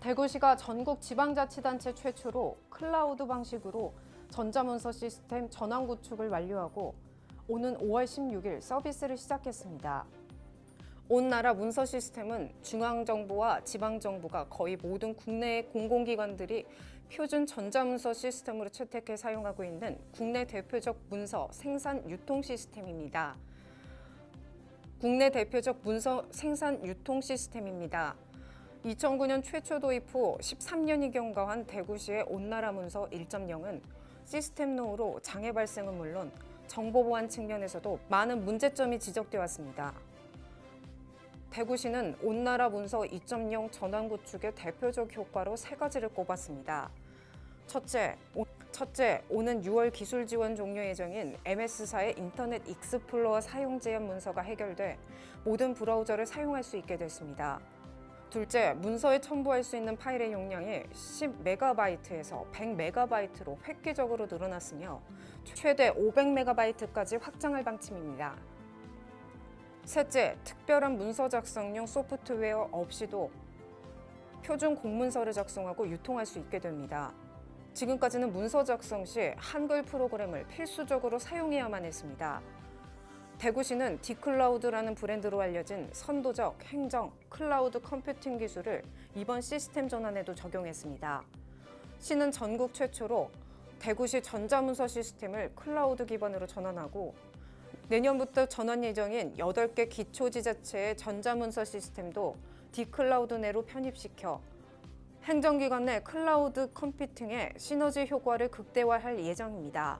대구시가 전국 지방자치단체 최초로 클라우드 방식으로 전자문서 시스템 전환 구축을 완료하고 오는 5월 16일 서비스를 시작했습니다. 온 나라 문서 시스템은 중앙정부와 지방정부가 거의 모든 국내의 공공기관들이 표준 전자문서 시스템으로 채택해 사용하고 있는 국내 대표적 문서 생산 유통 시스템입니다. 국내 대표적 문서 생산 유통 시스템입니다. 2009년 최초 도입 후 13년이 경과한 대구시의 온나라 문서 1.0은 시스템 노후로 장애 발생은 물론 정보 보안 측면에서도 많은 문제점이 지적되어 왔습니다. 대구시는 온나라 문서 2.0 전환 구축의 대표적 효과로 세 가지를 꼽았습니다. 첫째, 오, 첫째, 오는 6월 기술 지원 종료 예정인 MS사의 인터넷 익스플로어 사용 제한 문서가 해결돼 모든 브라우저를 사용할 수 있게 됐습니다. 둘째, 문서에 첨부할 수 있는 파일의 용량이 10메가바이트에서 100메가바이트로 획기적으로 늘어났으며 최대 500메가바이트까지 확장할 방침입니다. 셋째, 특별한 문서 작성용 소프트웨어 없이도 표준 공문서를 작성하고 유통할 수 있게 됩니다. 지금까지는 문서 작성 시 한글 프로그램을 필수적으로 사용해야만 했습니다. 대구시는 디클라우드라는 브랜드로 알려진 선도적 행정 클라우드 컴퓨팅 기술을 이번 시스템 전환에도 적용했습니다. 시는 전국 최초로 대구시 전자문서 시스템을 클라우드 기반으로 전환하고 내년부터 전환 예정인 8개 기초지자체의 전자문서 시스템도 디클라우드 내로 편입시켜 행정기관 내 클라우드 컴퓨팅의 시너지 효과를 극대화할 예정입니다.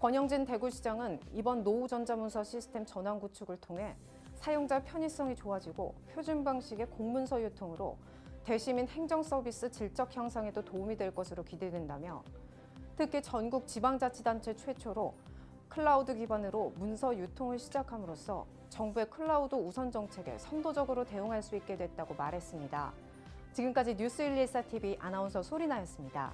권영진 대구시장은 이번 노후 전자문서 시스템 전환 구축을 통해 사용자 편의성이 좋아지고 표준 방식의 공문서 유통으로 대시민 행정 서비스 질적 향상에도 도움이 될 것으로 기대된다며 특히 전국 지방자치단체 최초로 클라우드 기반으로 문서 유통을 시작함으로써 정부의 클라우드 우선 정책에 선도적으로 대응할 수 있게 됐다고 말했습니다. 지금까지 뉴스 114TV 아나운서 소리나였습니다.